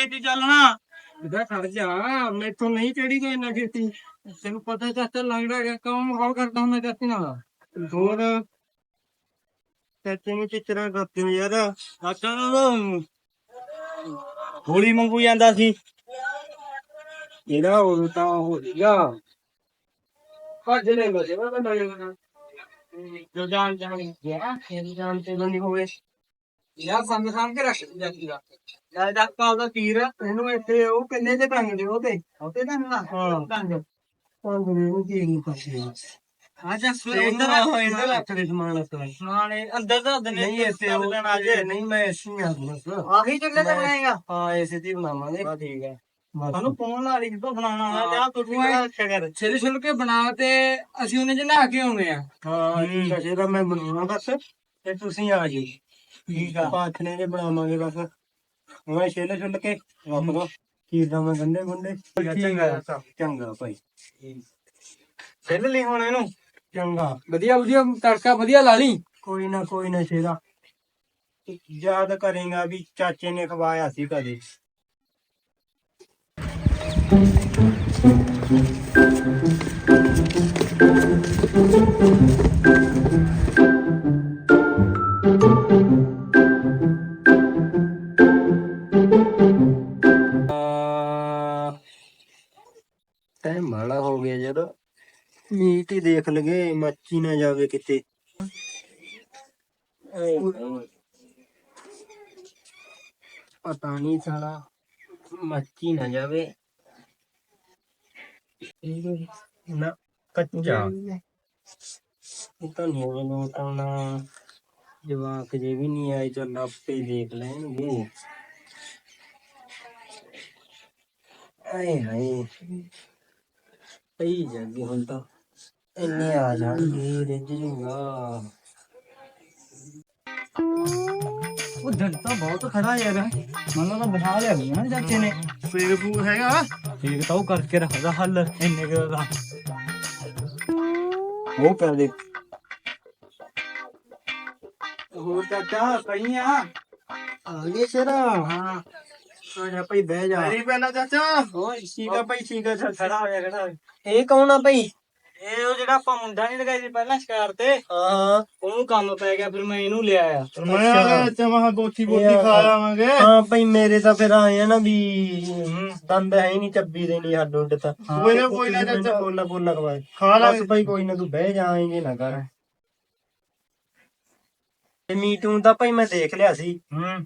ਛੇਤੀ ਚੱਲਣਾ ਇਹਦਾ ਖੜ ਜਾ, ਮੈਥੋਂ ਨਹੀਂ ਚੜੀ ਗਈ ਨਾ ਕੀਤੀ ਤੈਨੂੰ ਪਤਾ ਚਾਚਾ ਲੱਗਦਾ ਹੈ ਕੰਮ ਕੌਣ ਕਰਦਾ ਹੁੰਦਾ ਚਾਚੀ ਨਾਲ? ਹੋਰ? ਚਾਚੇ ਨੂੰ ਚਿੱਤਰਾ ਕਰਦੇ ਹੋ ਯਾਰ। ਚਾਚਾ ਨੂੰ ਥੋੜੀ ਮੰਗੂ ਜਾਂਦਾ ਸੀ। ਇਹਦਾ ਉਹ ਤਾਂ ਹੋ ਗਿਆ ਭੱਜ ਲੈ ਬਸੇ ਮੈਂ ਤਾਂ ਜਾਣ ਜਾਣ ਗਿਆ ਇਹ ਜਾਣ ਤੇ ਨਹੀਂ ਹੋਵੇ ਯਾਰ ਸੰਗ ਸੰਗ ਕੇ ਰੱਖ ਜਾਂਦੀ ਦਾ ਯਾਰ ਦਾ ਕਾਲ ਦਾ ਤੀਰ ਇਹਨੂੰ ਇੱਥੇ ਉਹ ਕਿੰਨੇ ਤੇ ਟੰਗ ਦੇ ਉਹਤੇ ਉਹਤੇ ਤਾਂ ਨਾ ਹਾਂ। ਟੰਗ ਪੰਜ ਨੂੰ ਕੀ ਨਹੀਂ ਪਛਿਆ ਆ ਜਾ ਇੱਧਰ ਇੱਧਰ ਰੱਖ ਦੇ ਸਮਾਨ ਨਾਲੇ ਅੰਦਰ ਦਾ ਦਿਨੇ ਨਹੀਂ ਇੱਥੇ ਉਹ ਅਜੇ। ਨਹੀਂ ਮੈਂ ਇਸੇ ਆ ਬਸ ਆਹੀ ਚੱਲੇ ਤੇ ਬਣਾਏਗਾ। ਹਾਂ ਇਸੇ ਦੀ ਬਣਾਵਾਂਗੇ। ਬਸ ਠੀਕ ਹੈ ਸਾਨੂੰ ਫੋਨ ਲਾ ਲਈ ਜਦੋਂ ਬਣਾਉਣਾ। ਆ ਜਾ ਤੂੰ ਸ਼ਗਰ ਛਿਲ ਛਿਲ ਕੇ ਬਣਾ ਤੇ ਅਸੀਂ ਉਹਨੇ ਚ ਨਹਾ ਕੇ ਆਉਨੇ ਆ। ਹਾਂ ਹੈ ਜਿਹੜਾ ਮੈਂ ਬਣਾਉਣਾ ਬਸ। ਤੇ ਤੁਸੀਂ ਆ ਜੀ ਠੀਕ ਆ। ਪਾਥਨੇ ਦੇ ਬਣਾਵਾਂਗੇ ਬਸ। ਮੈਂ ਛਿਲ ਛਿਲ ਕੇ ਰੱਖਦਾ ਕੀ ਦਾ ਮੈਂ ਗੰਡੇ ਗੁੰਡੇ ਚੰਗਾ। ਚੰਗਾ ਭਾਈ। ਛਿੱਲ ਲਈ ਹੁਣ ਇਹਨੂੰ? ਚੰਗਾ। ਵਧੀਆ ਵਧੀਆ ਤੜਕਾ ਵਧੀਆ ਲਾ ਲਈ? ਕੋਈ ਨਾ ਕੋਈ ਨਾ ਸ਼ੇਰਾ ਯਾਦ ਕਰੇਗਾ ਵੀ ਚਾਚੇ ਨੇ ਖਵਾਇਆ ਸੀ ਕਦੇ। ਮੀਟ ਹੀ ਦੇਖ ਲਗੇ ਮੱਛੀ ਨਾ ਜਾਵੇ ਕਿਤੇ। ਪਤਾ ਨਹੀਂ ਸਾਲਾ ਮੱਛੀ ਨਾ ਜਾਵੇ। ਨਾ, ਕੱਚਾ। ਇਹ ਤਾਂ ਨਹੀਂ ਮੈਨੂੰ ਤਾਂ ਜਵਾਕ ਜੇ ਵੀ ਨਹੀਂ ਆਏ ਚੱਲ ਆਪੇ ਦੇਖ ਲੈਣਗੇ। ਆਏ ਹਾਏ। ਪਈ ਜਾਂਦੀ ਹੁਣ ਤਾਂ। ਇੰਨੇ ਆ ਜਾਣਗੇ ਰਿੱਝ ਜੂਗਾ ਉਹ ਦਿਨ ਤਾਂ ਬਹੁਤ ਖੜਾ ਯਾਰ। ਮੈਨੂੰ ਤਾਂ ਬਿਠਾ ਲਿਆ ਵੀ ਨਾ ਚਾਚੇ ਨੇ। ਫੇਰ ਫੂ ਹੈਗਾ? ਠੀਕ ਤਾਂ ਉਹ ਕਰਕੇ ਰੱਖਦਾ ਹੱਲ ਇੰਨੇ ਕੁ ਦਾ। ਉਹ ਕਰ ਦੇ। ਹੋਰ ਚਾਚਾ ਕਈਆਂ ਆ? ਗਏ ਸ਼ਰਾ। ਹਾਂ। ਆ ਜਾ ਭਾਈ ਬਹਿ ਜਾ। ਮੇਰੀ ਪਹਿਲਾਂ ਚਾਚਾ? ਓਏ ਸੀਗਾ ਭਾਈ ਸੀਗਾ ਖੜਾ ਹੋ ਜਾ ਖੜਾ ਹੋ। ਇਹ ਕੌਣ ਆ ਭਾਈ? ਇਹ ਉਹ ਜਿਹੜਾ ਆਪਾਂ ਮੁੰਡਾ ਨਹੀਂ ਲਗਾਈ ਸੀ ਪਹਿਲਾਂ ਸ਼ਿਕਾਰ ਤੇ ਹਾਂ। ਉਹਨੂੰ ਕੰਮ ਪੈ ਗਿਆ ਫਿਰ ਮੈਂ ਇਹਨੂੰ ਲਿਆ ਆ ਮੈਂ ਚਮਾ ਗੋਥੀ ਬੋਟੀ ਖਾ ਜਾਵਾਂਗੇ ਹਾਂ ਭਾਈ ਮੇਰੇ ਤਾਂ ਫਿਰ ਆਏ ਆ ਨਾ ਵੀ ਦੰਦ ਹੈ ਨਹੀਂ ਚੱਬੀ ਦੇ ਨਹੀਂ ਹੱਡ ਉੱਡ ਤਾਂ। ਕੋਈ ਨਾ, ਕੋਈ ਨਾ ਚਾਚਾ। ਬੋਲਾ ਬੋਲਾ ਖਵਾਏ ਖਾ ਬਸ ਭਾਈ ਕੋਈ ਨਾ ਤੂੰ ਬਹਿ ਜਾ ਆਏਂਗੇ ਨਾ ਕਰ। ਤੇ ਮੀਟੂ ਤਾਂ ਭਾਈ ਮੈਂ ਦੇਖ ਲਿਆ ਸੀ। ਹੂੰ।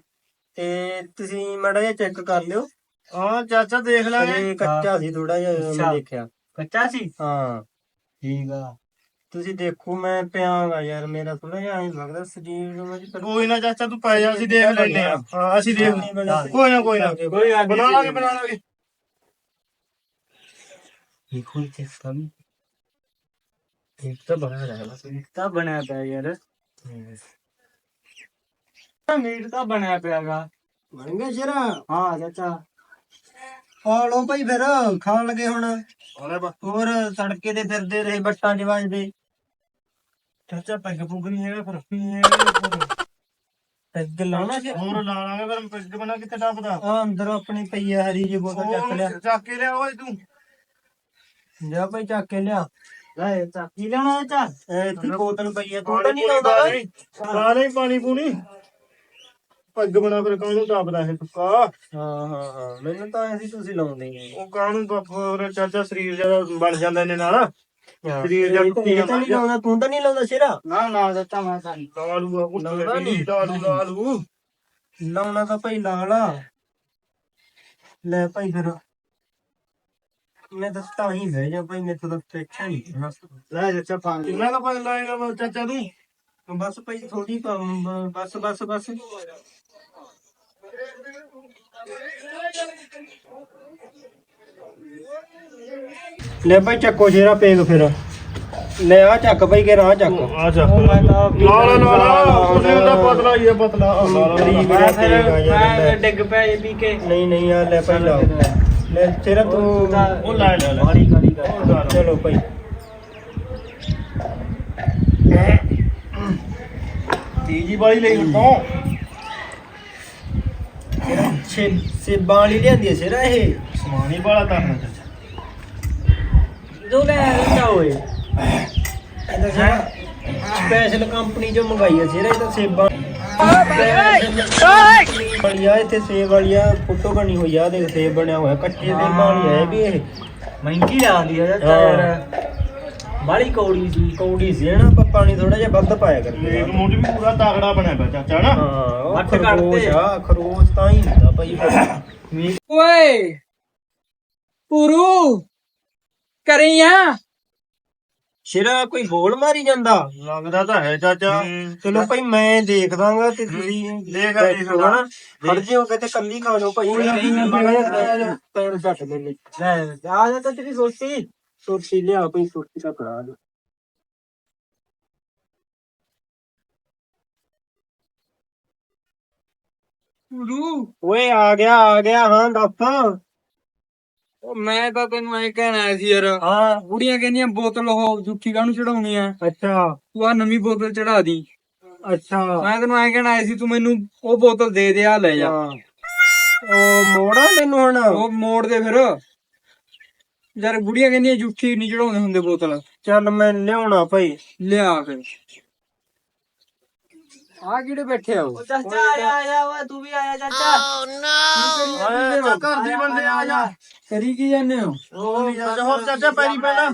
ਤੇ ਤੁਸੀਂ ਮਾੜਾ ਜਿਹਾ ਚੈੱਕ ਕਰ ਲਿਓ। ਹਾਂ ਚਾਚਾ ਦੇਖ ਅਜੇ ਕੱਚਾ ਸੀ ਥੋੜਾ ਜਿਹਾ ਮੈਂ। ਦੇਖਿਆ। ਕੱਚਾ ਸੀ? ਹਾਂ। ਠੀਕ ਆ। ਤੁਸੀਂ ਦੇਖੋ ਮੈਂ ਪਿਆਂਗਾ ਯਾਰ ਮੇਰਾ ਥੋੜਾ ਜਿਹਾ ਐਂ ਲੱਗਦਾ ਸਰੀਰ ਨੂੰ ਮੇਰੀ ਕੋਈ ਨਾ ਚਾਚਾ ਤੂੰ ਪੈ ਜਾ ਅਸੀਂ ਦੇਖ ਲੈਨੇ ਆ ਹਾਂ। ਅਸੀਂ ਦੇਖ ਨਹੀਂ ਬਣਾ ਕੋਈ ਨਾ ਕੋਈ ਨਾ। ਕੋਈ ਨਾ ਬਣਾ ਲਾਂਗੇ ਬਣਾ ਲਾਂਗੇ। ਇਹ ਕੋਈ ਚੈੱਕ ਕਰ ਠੀਕ ਤਾਂ ਬਣਾ ਰਿਹਾ ਠੀਕ ਤਾਂ ਬਣਿਆ ਪਿਆ ਯਾਰ। ਮੀਟ ਤਾਂ ਬਣਿਆ ਪਿਆਗਾ। ਬਣ ਗਿਆ ਸ਼ਰਾ। ਹਾਂ ਚਾਚਾ। ਖਾ ਲਓ ਭਾਈ ਫਿਰ ਖਾਣ ਲੱਗੇ ਹੁਣ। ਉਹਨੇ ਬਾ ਹੋਰ ਸੜਕੇ ਤੇ ਫਿਰਦੇ ਰਹੇ ਬੱਟਾਂ 'ਚ ਵੱਜਦੇ। ਚਾਚਾ ਪੈਗ ਪੁੱਗ ਨਹੀਂ ਹੈਗਾ ਫਿਰ ਪੈਗ ਲਾਉਣਾ ਸੀ। ਹੋਰ ਲਾ ਲਾਂਗੇ ਫਿਰ ਪੈਗ ਬਣਾ ਕਿੱਥੇ ਡੱਬਦਾ ਆ ਅੰਦਰ ਆਪਣੀ ਪਈ ਆ ਹਰੀ ਜੀ ਬੋਤਲ ਚੱਕ ਲਿਆ। ਚੱਕ ਕੇ ਲਿਆ ਓਏ ਤੂੰ। ਜਾ ਭਾਈ ਚੱਕ ਕੇ ਲਿਆ। ਲੈ ਚਾਕੀ ਲੈਣਾ ਚਾਚਾ ਇੱਥੇ ਬੋਤਲ ਪਈ ਆ ਤੂੰ ਤਾਂ ਨਹੀਂ ਲਾਉਂਦਾ? ਲਾ ਲੈ ਪਾਣੀ ਪੂਣੀ। ਪੱਗ ਬਣਾ ਫਿਰ ਕਾਹਨੂੰ ਦੱਬਦਾ ਇਹ ਤੁੱਕਾ। ਹਾਂ ਹਾਂ ਹਾਂ ਮੈਨੂੰ ਤਾਂ ਐਸੀ ਤੁਸੀਂ ਲਾਉਂਦੇ ਹੀ ਉਹ ਕਾਹਨੂੰ ਬੱਫਰ ਚਾਚਾ ਸਰੀਰ ਜ਼ਿਆਦਾ ਬਣ ਜਾਂਦਾ ਇਹਨੇ ਨਾਲ। ਸਰੀਰ ਜਾਂ ਜਾਂ ਟੁੱਟੀ ਤਾਂ ਨਹੀਂ ਲਾਉਂਦਾ ਤੂੰ ਤਾਂ ਨਹੀਂ ਲਾਉਂਦਾ ਸ਼ੇਰਾ? ਨਾ ਨਾ ਚਾਚਾ ਮੈਂ ਤਾਂ ਲਾਲੂ ਆ ਲਾਉਂਦਾ ਉੱਤੇ ਨੀ। ਲਾਲੂ ਲਾਲੂ ਲਾਉਣਾ ਤਾਂ ਭਾਈ ਲਾ ਲਾ ਲੈ ਭਾਈ ਫਿਰ। ਮੈਂ ਤਾਂ ਤਾਂ ਹੀ ਬਹਿ ਜਾ ਭਾਈ ਮੇਰੇ ਤੋਂ ਤਾਂ ਟੈਕਸ਼ਨ ਨਹੀਂ ਲੈ ਚਾਚਾ ਪਾਣੀ ਕਿੰਨਾ ਦਾ ਪਾਣੀ ਲਾਏਗਾ ਚਾਚਾ ਤੂੰ। ਬਸ ਭਾਈ ਥੋੜੀ ਬਸ ਬਸ ਬਸ। ਲੈ ਭਾਈ ਚੱਕੋ ਸ਼ੇਰਾ ਪੇਗ ਫਿਰ। ਲੈ ਆ ਚੱਕ ਭਾਈ ਕੇ ਰਾਹ ਚੱਕ। ਆ ਜਾ ਉਹ ਮੈਂ ਤਾਂ ਲਾ ਲਾ ਲਾ ਲਾ ਲਾ ਉਹਨੇ ਉਹਦਾ ਪਤਲਾ ਹੀ ਹੈ ਪਤਲਾ ਆ। ਲਾ ਲਾ ਗਰੀਬ ਲਾ ਯਾਰ ਲੈ। ਡਿੱਗ ਪਿਆ ਇਹ ਪੀ ਕੇ। ਨਹੀਂ ਨਹੀਂ ਆ ਲੈ ਭਾਈ ਲਾਓ। ਲੈ। ਤੇਰਾ ਤੂੰ ਉਹ ਲੈ ਲੈ ਲੈ। ਕਾਲੀ ਕਰ। ਚਲੋ ਭਾਈ। ਤੀਜੀ ਵਾਲੀ ਲਈ ਲੁੱਟੋ ਛੇ ਸੇਬਾਂ ਵਾਲੀ ਲਿਆਂਦੀ ਹੈ ਸਿਰਾ ਇਹ। ਸਮਾਨੀ ਵਾਲਾ ਕਰਨਾ ਚਾਚਾ ਜੋ ਲੈ ਆਂਦਾ ਓਏ। ਇਹ ਤਾਂ ਸਪੈਸ਼ਲ ਕੰਪਨੀ ਚੋਂ ਮੰਗਾਈ ਹੈ ਸਿਰਾ ਇਹ ਤਾਂ ਸੇਬਾਂ। ਵਾਲੀਆ ਇੱਥੇ ਸੇਬ ਵਾਲੀਆ ਫੋਟੋ ਬਣੀ ਹੋਈ ਆ ਦੇਖ ਸੇਬ ਬਣਿਆ ਹੋਇਆ ਕੱਚੇ ਸੇਬਾਂ ਵਾਲੀ ਹੈ ਵੀ ਇਹ। ਮਹਿੰਗੀ ਲਾਉਂਦੀ ਆ ਚਾਚਾ ਯਾਰ ਬਾਲੀ ਕੌੜੀ ਸੀ ਕੌੜੀ ਸੀ ਨਾ ਆਪਾਂ ਪਾਣੀ ਥੋੜਾ ਜਿਹਾ ਵੱਧ ਪਾਇਆ ਕਰਦੇ ਇੱਕ ਮੁੰਡ ਵੀ ਪੂਰਾ ਤਾਗੜਾ ਬਣਿਆ ਪਿਆ ਚਾਚਾ ਨਾ ਹਾਂ ਅੱਠ ਕੱਢਦੇ। ਆ ਖਰਗੋਸ਼ ਤਾਂ ਹੀ ਹੁੰਦਾ ਭਾਈ। ਓਏ ਪੂਰੂ ਕਰੀ ਆ? ਸ਼ੇਰਾ ਕੋਈ ਬੋਲ ਮਾਰੀ ਜਾਂਦਾ? ਲੱਗਦਾ ਤਾਂ ਹੈ ਚਾਚਾ। ਚਲੋ ਭਾਈ ਮੈਂ ਦੇਖ ਦਾਂਗਾ ਤੇ ਤੁਸੀਂ ਦੇਖ ਆ, ਦੇਖ। ਹਨਾ? ਖੜ ਜਿਓ ਕਿਤੇ ਕੱਲੀ ਖਾ ਲਓ ਭਾਈ। ਪੈਰ ਘੱਟ ਲੈ ਲੈ ਆ ਜਾ ਤਾਂ ਤੇਰੀ ਸੋਚੀ। ਸੋਚੀ ਲਿਆ ਭਾਈ ਸੋਚੀ ਦਾ ਕਰਾ ਲਓ ਪੂਰੂ ਓਏ ਆ ਗਿਆ ਆ ਗਿਆ ਹਾਂ ਦੱਸ। ਉਹ ਮੈਂ ਤਾਂ ਤੈਨੂੰ ਐ ਕਹਿਣਾ ਸੀ ਯਾਰ ਹਾਂ। ਬੁੜੀਆਂ ਕਹਿੰਦੀਆਂ ਬੋਤਲ ਉਹ ਜੁੱਠੀ ਕਾਹਨੂੰ ਚੜਾਉਣੀ ਆ? ਅੱਛਾ। ਤੂੰ ਆ ਨਵੀਂ ਬੋਤਲ ਚੜਾ ਦੀ। ਅੱਛਾ। ਮੈਂ ਤੈਨੂੰ ਐ ਕਹਿਣਾ ਸੀ ਤੂੰ ਮੈਨੂੰ ਉਹ ਬੋਤਲ ਦੇ ਦੇ ਆ ਲੈ ਜਾ। ਉਹ ਮੋੜਾ ਤੈਨੂੰ ਹੁਣ? ਉਹ ਮੋੜ ਦੇ ਫਿਰ। ਯਾਰ ਬੁੜੀਆਂ ਕਹਿੰਦੀਆਂ ਜੁੱਠੀ ਨਹੀਂ ਚੜਾਉਂਦੇ ਹੁੰਦੇ ਬੋਤਲ। ਚੱਲ ਮੈਂ ਲਿਆਉਣਾ ਭਾਈ ਲਿਆ ਫਿਰ। ਆ ਕਿਹੜੇ ਬੈਠੇ ਆ ਉਹ? ਚਾਚਾ ਆਇਆ ਆਇਆ ਓਏ ਤੂੰ ਵੀ ਆਇਆ ਚਾਚਾ। ਆਇਆ ਘਰ ਦੇ ਬੰਦੇ ਆ ਜਾ। ਕਰੀ ਕੀ ਜਾਂਦੇ ਹੋ? ਉਹ ਨਹੀਂ ਚਾਚਾ ਹੋਰ ਚਾਚਾ ਪੈਰੀ ਪੈਣਾ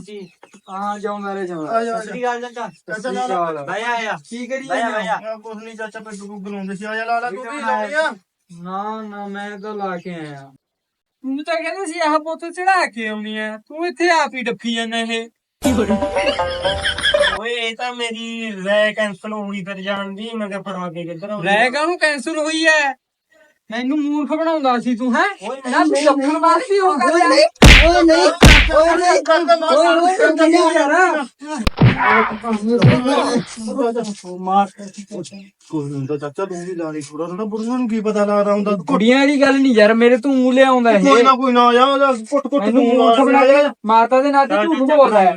ਆ ਜਾਓ ਮੇਰੇ ਜਾਓ। ਸ੍ਰੀ ਅਕਾਲ ਚਾਚਾ। ਸ਼੍ਰੀ ਅਕਾਲ। ਭਾਈ ਆਇਆ ਕੀ ਕਰੀ ਭਾਈ ਜਾਂਦੇ ਹੋ? ਕੁਛ ਨਹੀਂ ਚਾਚਾ ਪੈਗ ਪੁੱਗ ਲਾਉਂਦੇ ਸੀ। ਆਇਆ ਲਾ ਲਾ ਤੂੰ ਵੀ ਲਾਉਣੀ ਆ। ਨਾ ਨਾ ਮੈਂ ਤਾਂ ਲਾ ਕੇ ਆਇਆ। ਤੂੰ ਤਾਂ ਕਹਿੰਦਾ ਸੀ ਆਹ ਬੋਤਲ ਚੜਾ ਕੇ ਆਉਣੀ ਆ। ਤੂੰ ਇੱਥੇ ਆਪ ਹੀ ਡੱਫੀ ਜਾਂਦਾ ਇਹ। ਓਏ ਇਹ ਤਾਂ ਮੇਰੀ ਰਹਿ ਕੈਂਸਲ ਹੋ ਗਈ ਫਿਰ ਜਾਣ ਦੀ ਮੈਂ ਕਿਹਾ ਫੜਾ ਕੇ ਕਿੱਧਰ ਆਉਂਦੀ ਰਹਿ ਕਾਹਨੂੰ ਕੈਂਸਲ ਹੋਈ ਐ ਮੈਨੂੰ ਮੂਰਖ ਬਣਾਉਂਦਾ ਸੀ ਤੂੰ ਹੈ? ਓਏ ਨਾ ਵਾਸਤੇ ਉਹ ਕਰ ਲਿਆ ਓਏ ਨਹੀਂ ਓਏ ਨਹੀਂ। ਕਰਦਾ ਕੋਈ ਨਹੀਂ ਤਾਂ ਚਾਚਾ ਤੂੰ ਵੀ ਲਾ ਲਈ ਥੋੜਾ ਥੋੜਾ ਬੁੜੀਆਂ ਨੂੰ ਕੀ ਪਤਾ ਲੱਗਦਾ ਹੁੰਦਾ ਕੁੜੀਆਂ ਵਾਲੀ ਗੱਲ ਨਹੀਂ ਯਾਰ ਮੇਰੇ ਤੂੰ ਮੂੰਹ ਲਿਆਉਂਦਾ ਕੋਈ ਇਹ ਨਾ ਕੋਈ ਨਾ ਆ ਜਾ ਕੁੱਟ ਕੁੱਟ ਮੈਨੂੰ ਤੂੰ ਮੂਰਖ ਬਣਾ ਕੇ ਮਾਤਾ ਦੇ ਨਾਂ ਤੇ ਝੂਠ ਬੋਲਦਾ। ਹੈ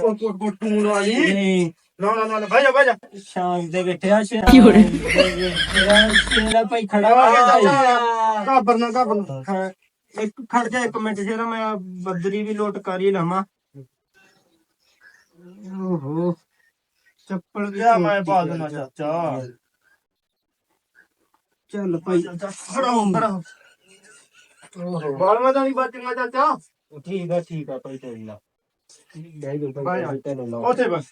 ਕੁੱਟ ਕੁੱਟ ਤੂੰ ਲਾ ਨਹੀਂ। ਨਾ ਨਾ ਨਾ ਬਹਿ ਜਾ ਬਹਿ ਜਾ। ਸ਼ਾਮ ਦੇ ਬੈਠਿਆ ਸ਼ਾਮ ਕੀ ਹੋ ਰਿਹਾ? ਤੇਰਾ ਭਾਈ ਖੜਾ ਹੋ ਗਿਆ ਭਾਈ। ਕਾਬਰ ਨਾ ਕਾਬਰ ਹਾਂ, ਇੱਕ ਖੜ ਜਾ ਇੱਕ ਮਿੰਟ ਜਿਹੜਾ ਮੈਂ ਬੱਦਰੀ ਵੀ ਲੋਟ ਕਰ ਹੀ ਲਵਾਂ। ਓਹੋ। ਚੱਪਲ ਵੀ ਜਾ ਮੈਂ ਪਾ ਦੇਣਾ ਚਾਚਾ। ਚੱਲ ਭਾਈ ਖੜਾ ਹੋ। ਖੜਾ ਹੋ। ਓਹੋ। ਬਾਲ ਮੈਂ ਤਾਂ ਨਹੀਂ ਬਚੂਗਾ ਚਾਚਾ। ਠੀਕ ਆ ਠੀਕ ਆ ਭਾਈ ਤੇਰੀ ਲਾ ਬਹਿ ਜਾ। ਭਾਈ, ਤੈਨੂੰ ਲਾ ਉੱਥੇ ਬਸ।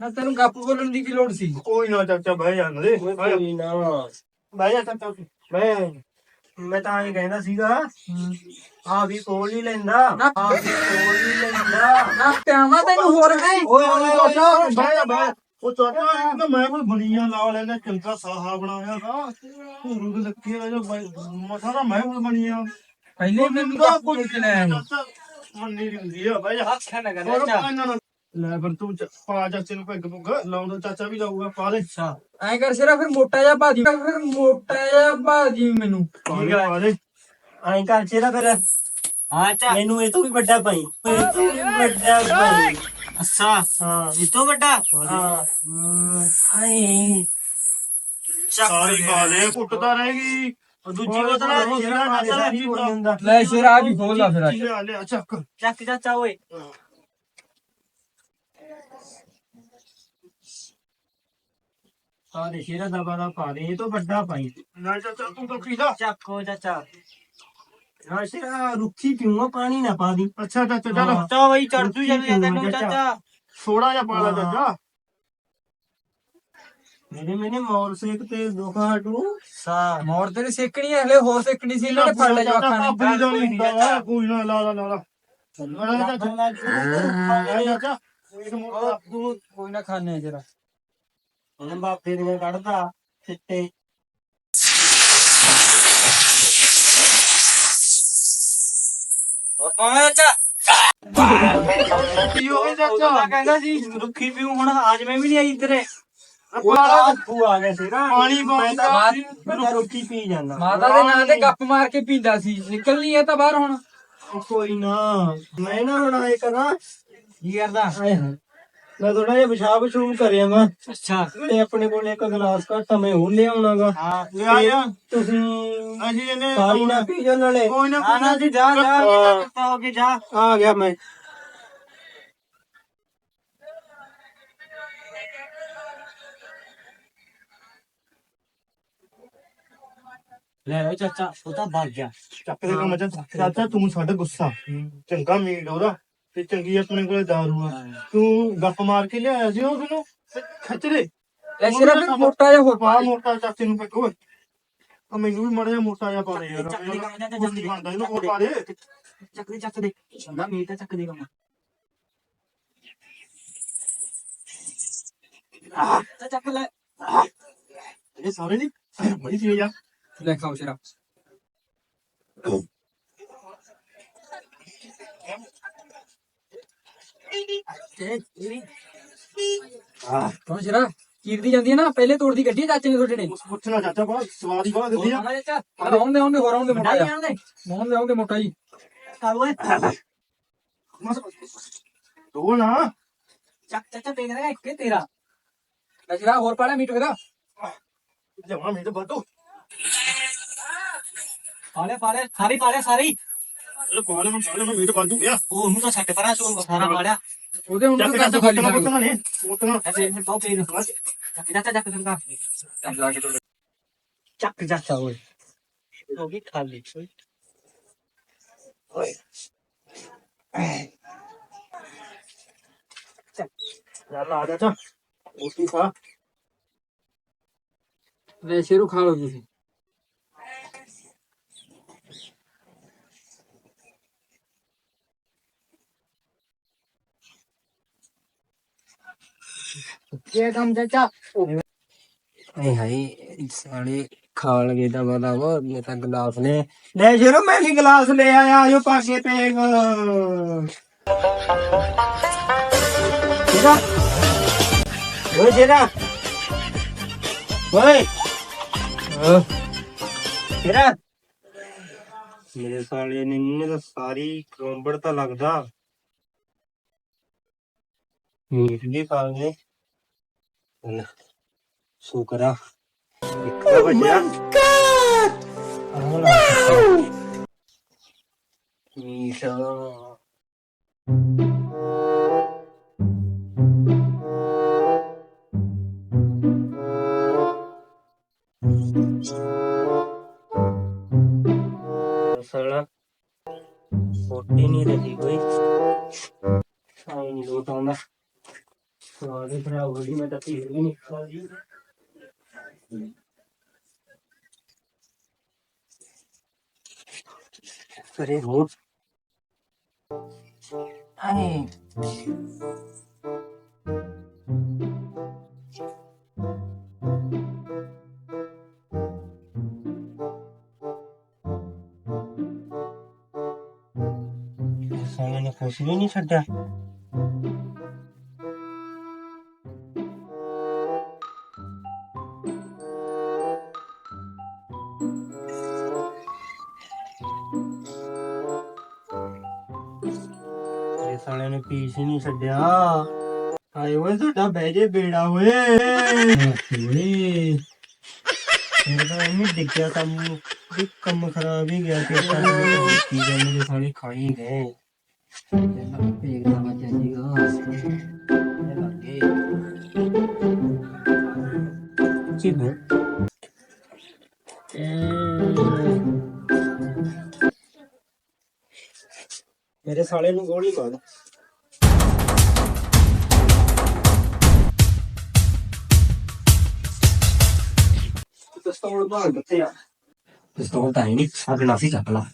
ਨਾ ਤੈਨੂੰ ਗੱਪ ਬੋਲਣ ਦੀ ਕੀ ਲੋੜ ਸੀ? ਕੋਈ ਨਾ ਚਾਚਾ ਬਹਿ ਜਾਣ ਦੇ ਬਹਿ। ਕੋਈ ਨਾ ਬਹਿ ਜਾ ਚਾਚਾ ਉੱਥੇ। ਮੈਂ ਮੈਂ ਤਾਂ ਇਹ ਕਹਿੰਦਾ ਸੀਗਾ ਆ ਵੀ ਕੋਲ ਨਹੀਂ ਲੈਂਦਾ। ਆ ਵੀ ਕੋਲ ਨਹੀਂ ਲੈਂਦਾ। ਨਾ ਪਿਆਵਾ ਤੈਨੂੰ ਹੋਰ ਹੈ ਓਏ ਓਏ ਓਏ ਬਹਿ ਜਾ ਬਹਿ ਜਾ। ਉਹ ਚਾਚਾ ਇਹ ਤਾਂ ਮੈਂ ਕੋਈ ਬਣੀਆਂ ਲਾ ਲੈਣਾ ਚੰਗਾ ਸਾਹਾ ਬਣਾਇਆ ਦਾ ਪੂਰੂ ਦੇ ਲੱਗੇ ਆ ਜੋ ਮਸਾ ਦਾ ਮੈਂ ਕੋਈ ਬਣੀਆਂ ਪਹਿਲੇ ਮੈਨੂੰ ਗੱਪ ਬੋਲ ਕੇ ਲੈ ਆਇਆ ਮੰਨੀ ਹੁੰਦੀ ਆ ਬਹਿ ਜਾ। ਹੱਥ ਨਾ ਕਰ ਹੋਰ ਇਹਨਾਂ ਨਾਲ ਲੈ ਫਿਰ ਤੂੰ ਚ- ਪਾ ਚਾਚੇ ਨੂੰ ਪੈਗ ਪੁੱਗ ਲਾਉਂਦਾ ਚਾਚਾ ਵੀ ਲਾਊਗਾ ਪਾ ਦੇ। ਅੱਛਾ। ਐ ਕਰ ਸਿਰਾ ਫਿਰ ਮੋਟਾ ਜਿਹਾ ਭਾਜੀ ਫਿਰ ਮੋਟਾ ਜਿਹਾ ਭਾਜੀ ਮੈਨੂੰ। ਪਾ ਦੇ ਪਾ ਦੇ। ਐਂ ਕਰ ਚੇਰਾ ਫਿਰ ਹਾਂ ਚਾ। ਮੈਨੂੰ ਇਹ ਤੋਂ ਵੀ ਵੱਡਾ ਭਾਈ। ਇਹ ਤੋਂ ਵੀ ਵੱਡਾ ਭਾਈ। ਅੱਛਾ। ਹਾਂ। ਇਹ ਤੋਂ ਵੱਡਾ? ਹਾਂ। ਹਾਏ। ਸਾਰੀ ਪਾ ਦੇ ਕੁੱਟਦਾ ਰਹੇਗੀ ਦੂਜੀ ਬੋਤਲ ਆ ਜਿਹੜਾ ਨਾਲ ਨਹੀਂ ਹੁੰਦਾ ਲੈ ਸਿਰਾ ਆ ਵੀ ਖੋਲ ਲਾ ਫਿਰ ਅੱਜ ਲਿਆ ਲਿਆ ਚੱਕ। ਚੱਕ ਚਾਚਾ ਓਏ। ਸਾਰੇ ਸ਼ੇਰਾ ਦਬਾ ਦਾ ਪਾ ਦੇ ਇਹ ਤੋਂ ਵੱਡਾ ਭਾਈ। ਨਾ ਚਾਚਾ ਤੂੰ ਤਾਂ ਪੀਦਾ ਚੱਕੋ ਚਾਚਾ। ਹਾਂ ਸ਼ੇਰਾ ਰੁੱਖੀ ਪੀਊਂਗਾ ਪਾਣੀ ਨਾ ਪਾ ਦੀ। ਅੱਛਾ ਚਾਚਾ ਚਲ। ਚਾ ਬਈ ਚੜ ਤੂੰ ਜਾਂਦੀ ਤੈਨੂੰ ਚਾਚਾ? ਥੋੜਾ ਜਿਹਾ ਪਾ ਲੈ ਚਾਚਾ। ਮੇਰੇ ਮੈਨੇ ਮੌਰ ਸੇਕ ਤੇ ਦੋਖਾ ਹਟੂ। ਸਾ ਮੋਰ ਤੇਰੇ ਸੇਕਣੀ ਹੈ, ਹਲੇ ਹੋਰ ਸੇਕਣੀ ਸੀ ਇਹਨਾਂ ਨੇ ਫੜ ਲਿਆ ਜਵਾਕਾਂ ਨੇ। ਕੋਈ ਨਾ ਨਾ ਲਾ ਲਾ ਲਾ। ਲਾ ਲਾ ਚਾਚਾ। ਚਾਚਾ। ਕੋਈ ਨਾ ਖਾਣੇ ਜਰਾ। ਉਹਨਾਂ ਬਾਪੇ ਕੱਢਦਾ ਚਾਚਾ? ਕਹਿੰਦਾ ਸੀ ਰੁੱਖੀ ਪੀਉ ਹੁਣ ਆਜ ਮੈਂ ਵੀ ਨਹੀਂ ਆਈ ਆ ਨਾ ਪਾਣੀ ਮੈਂ ਤਾਂ ਮਾਰੀ ਮੈਂ ਤਾਂ ਰੁੱਖੀ ਪੀ ਜਾਂਦਾ। ਮਾਤਾ ਦੇ ਨਾਂ ਤੇ ਗੱਪ ਮਾਰ ਕੇ ਪੀਂਦਾ ਸੀ। ਨਿਕਲਣੀ ਹੈ ਤਾਂ ਬਾਹਰ ਹੁਣ। ਕੋਈ ਨਾ। ਮੈਂ ਨਾ ਹੁਣ ਆਏ ਕਰਾਂ। ਕੀ ਕਰਦਾ? ਆਏ ਹਾਂ। ਮੈਂ ਥੋੜਾ ਜਿਹਾ ਪਿਸ਼ਾਬ ਸ਼ੂਬ ਕਰਿਆ ਮੈਂ ਅੱਛਾ। ਤੇ ਆਪਣੇ ਕੋਲ ਇੱਕ ਗਲਾਸ ਘੱਟ ਆ, ਮੈਂ ਉਹ ਲਿਆਉਣਾਗਾ ਹਾਂ ਲਿਆ ਜਾ ਤੁਸੀਂ ਅਸੀਂ ਇਹਨੇ ਸਾਰੀ ਨਾ ਪੀ ਜਾਣ ਨਾਲੇ? ਕੋਈ ਨਾ ਆਣਾ ਜੀ ਜਾ ਜਾ। ਹਾਂ। ਕਿੱਤਾ ਹੋ ਕੇ ਜਾ। ਆ ਗਿਆ ਮੈਂ। ਲੈ ਓ ਚਾਚਾ ਉਹ ਤਾਂ ਭੱਗ ਗਿਆ। ਚੱਕ ਦੇ ਕੰਮ ਚ ਚਾਚਾ ਤੂੰ ਸਾਡਾ ਗੁੱਸਾ। ਚੰਗਾ ਮੀਟ ਉਹਦਾ। ਤੇ ਚੰਗੀ ਆਪਣੇ ਕੋਲੇ ਦਾਰੂ ਆ। ਤੂੰ ਗੱਪ ਮਾਰ ਕੇ ਲਿਆਇਆ ਸੀ ਉਹ ਤੈਨੂੰ? ਤੇ ਖਿੱਚ ਦੇ। ਲੈ ਸਿਰਫ ਮੋਟਾ ਜਿਹਾ ਹੋਰ ਪਾ ਮੋਟਾ ਚਾਚੇ ਨੂੰ ਪੱਕ ਆ ਮੈਨੂੰ ਵੀ ਮੜਾ ਜਿਹਾ ਮੋਟਾ ਜਿਹਾ ਪਾ ਦੇ ਯਾਰ। ਚੱਕ ਦੇ ਜਲਦੀ ਨੀ ਬਣਦਾ ਇਹਨੂੰ ਹੋਰ ਪਾ ਦੇ। ਚੱਕ ਦੇ ਚੱਕ ਦੇ। ਨਾ ਮੀਟ ਤਾਂ ਚੱਕ ਦੇ ਕੰਮ। ਆਹ ਤਾਂ ਚੱਕ ਲੈ। ਇਹ ਸਾਰੇ ਨਹੀਂ ਬੜੀ ਚੀਜ਼ ਆ। ਲੈ ਖਾਓ ਸ਼ਰਾਬ। ਆਹ ਕੌਣ ਸ਼ਰਾਬ ਚੀਰਦੀ ਜਾਂਦੀ ਹੈ ਨਾ ਪਹਿਲੇ ਤੋੜਦੀ ਗੱਡੀ ਚਾਚੇ ਨੇ ਤੁਹਾਡੇ ਨੇ। ਉਸ ਪੁੱਛਣਾ ਚਾਚਾ ਬੜਾ ਸਵਾਦ ਹੀ ਬੜਾ ਦਿੱਤੀ ਆ। ਚਾਚਾ ਆ ਆਉਂਦੇ ਆਉਂਦੇ ਹੋਰ ਆਉਂਦੇ ਮੋਟਾ ਜਿਹਾ। ਆਉਂਦੇ? ਆਉਂਦੇ ਆਉਂਦੇ ਮੋਟਾ ਜੀ। ਕਰ ਓਏ। ਦੋ ਨਾ। ਚੱਕ ਚਾਚਾ ਦੇਖ ਰਿਹਾ ਇੱਕ ਤੇਰਾ। ਲੈ ਸ਼ਰਾਬ ਹੋਰ ਪਾਲਾ ਮੀਟ ਵੇਦਾ ਜਮਾ ਮੀਟ ਬਾਟੋ ਪਾਲੇ ਪਾਲੇ ਸਾਰੀ ਪਾਲੇ ਸਾਰੀ। ਇਹ ਪਾਲੇ ਨੂੰ ਪਾਲੇ ਨੂੰ ਮੀਟ ਬਾਟੂ ਗਿਆ ਉਹ ਉਹਨੂੰ ਤਾਂ ਛੱਡ ਪਰਾਂ ਸੋ ਸਾਰਾ ਪਾਲਿਆ ਉਹਦੇ ਹੁਣ ਚੱਕ ਤਾਂ ਚਾਚਾ ਖਾਲੀ ਖਾਲੀ ਕਰ ਨੇ ਮੋਟਣਾ ਐਸੇ ਫਿਰ ਪਾਉ ਫੇਰ ਚੱਕ ਚਾਚਾ ਚੱਕ ਸੰਗਾ ਚੱਕ ਚਾਚਾ ਓਏ ਹੋ ਗਈ ਖਾਲੀ ਓਏ ਚੱਲ ਆ ਚਾਚਾ ਰੋਟੀ ਖਾ ਲੈ ਸ਼ੇਰੂ ਖਾ ਲਓ ਤੁਸੀਂ ਕੀ ਕੰਮ ਚਾਚਾ ਹਾਏ ਹਾਏ ਸਾਲੇ ਖਾਣ ਲਗੇ ਤਾਂ ਬਤਾ ਉਹ ਮੈਂ ਤਾਂ ਗਲਾਸ ਨੇ ਲੈ ਸ਼ੇਰੂ, ਮੈਂ ਵੀ ਗਲਾਸ ਲੈ ਆਇਆ, ਆਇਓ ਪਾਸੇ ਪੇਗ ਜਿਹੜਾ ਓਏ ਜਿਹੜਾ ਓਏ। ਜਿਹੜਾ ਮੇਰੇ ਸਾਲੇ ਨੇ ਇਹਨੇ ਤਾਂ ਸਾਰੀ ਕਰੋਂਬੜ ਤਾਂ ਲੱਗਦਾ। ਮੀਟ ਵੀ ਖਾ ਗਏ ਲੈ, ਸ਼ੁਕਰ ਆ ਇੱਕ ਤਾਂ ਬਚਿਆ ਮੀਟ ਸਾਲਾ ਫੋਟੀ ਨਹੀਂ ਰਹੀ ਕੋਈ। ਸਾਈ ਨਹੀਂ ਲੋਟ ਆਉਂਦਾ। ਸਾਰੇ ਭਰਾ ਹੋਈ ਮੈਂ ਤਾਂ ਪੀਰ ਵੀ ਨਹੀਂ ਖਾਈ ਕਰੇ ਰੋਡ ਆਏ ਸਾਲੇ ਨੇ ਕੁਛ ਵੀ ਨਹੀਂ ਛੱਡਿਆ। ਨੇ ਹੀ ਨਹੀਂ ਛੱਡਿਆ। ਆਏ ਓਏ ਤੁਹਾਡਾ ਬਹਿ ਜੇ ਬੇੜਾ ਓਏ। ਓਏ। ਮੇਰਾ ਤਾਂ ਇਹਨੇ ਡਿੱਗਿਆ ਕੰਮ ਵੀ ਕੰਮ ਖਰਾਬ ਹੀ ਗਿਆ ਕਿ ਕੀ ਗੱਲ ਸਾਲੇ ਖਾਈ ਗਏ। ਪੇਗ ਦਾ ਬੱਚਾ ਜੀਗਾ ਇਹ ਲੱਗੇ ਕੀ ਹੋ ਮੇਰੇ ਸਾਲੇ ਨੂੰ ਗੋਲੀ ਮਾਰ ਪਿਸਤੌਲ ਬਾਹਰ ਕਿੱਥੇ ਆ। ਪਿਸਤੌਲ ਤਾਂ ਹੈ ਨਹੀਂ ਸਾਡੇ ਨਾਲ ਸੀ ਚੱਕ ਲਾ।